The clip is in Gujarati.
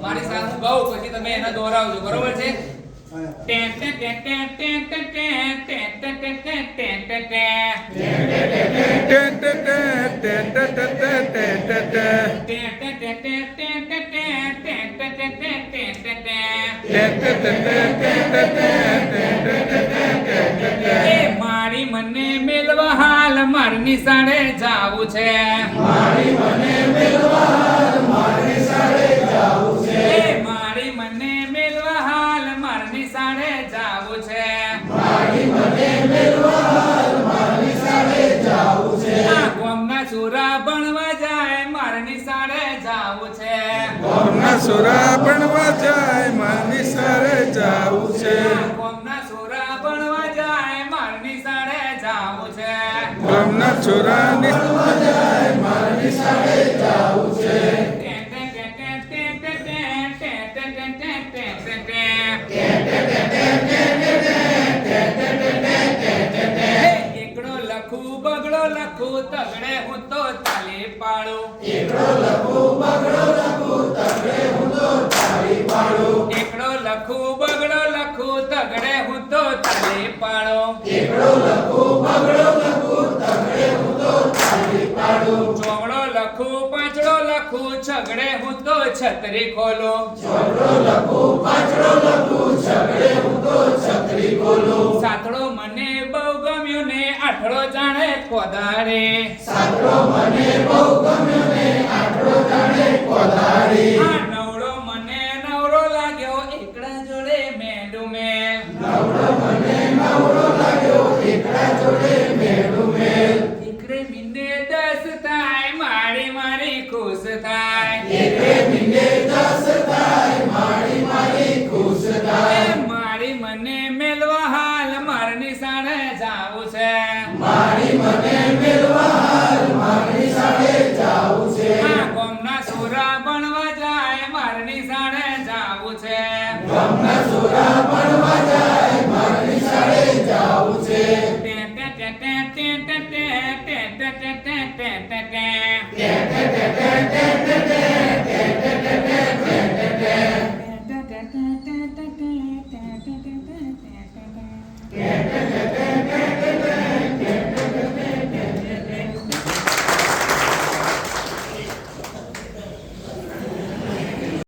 મારી સાથે ગૌ પછી તમે એને દોરાવજો બરોબર છે મારી મને મેલવા હાલ મારની સાડે જાવું છે મારી મને સોરા ભણવા જાય મારની સારે જાવું છે. કોમના સોરા પણ જાય મારની સારે જાવું છે. કોમના સોરા ભણવા મારની સારે જાવું છે. બગડો લખું તગડે હું તો તાલે પાડો. એકડો લખું બગડો એકડો લખું બગડો લખું તગડે હું તો તાલે પાડો. એકડો લખું બગડો લખું તગડે હું તો તાલે પાડો. ચોગડો લખું પાંચડો લખું છગડે હું તો છત્રી ખોલો. ચોગડો લખું પાંચડો લખું છગડે હું તો છત્રી ખોલો. સાતડો મને બહુ ગમ્યો ને આઠડો જાણે કોદારે સાતડો મને બહુ ગમ્યો ને આઠડો જાણે કોદારે ગામના સોરા ભણવા જાય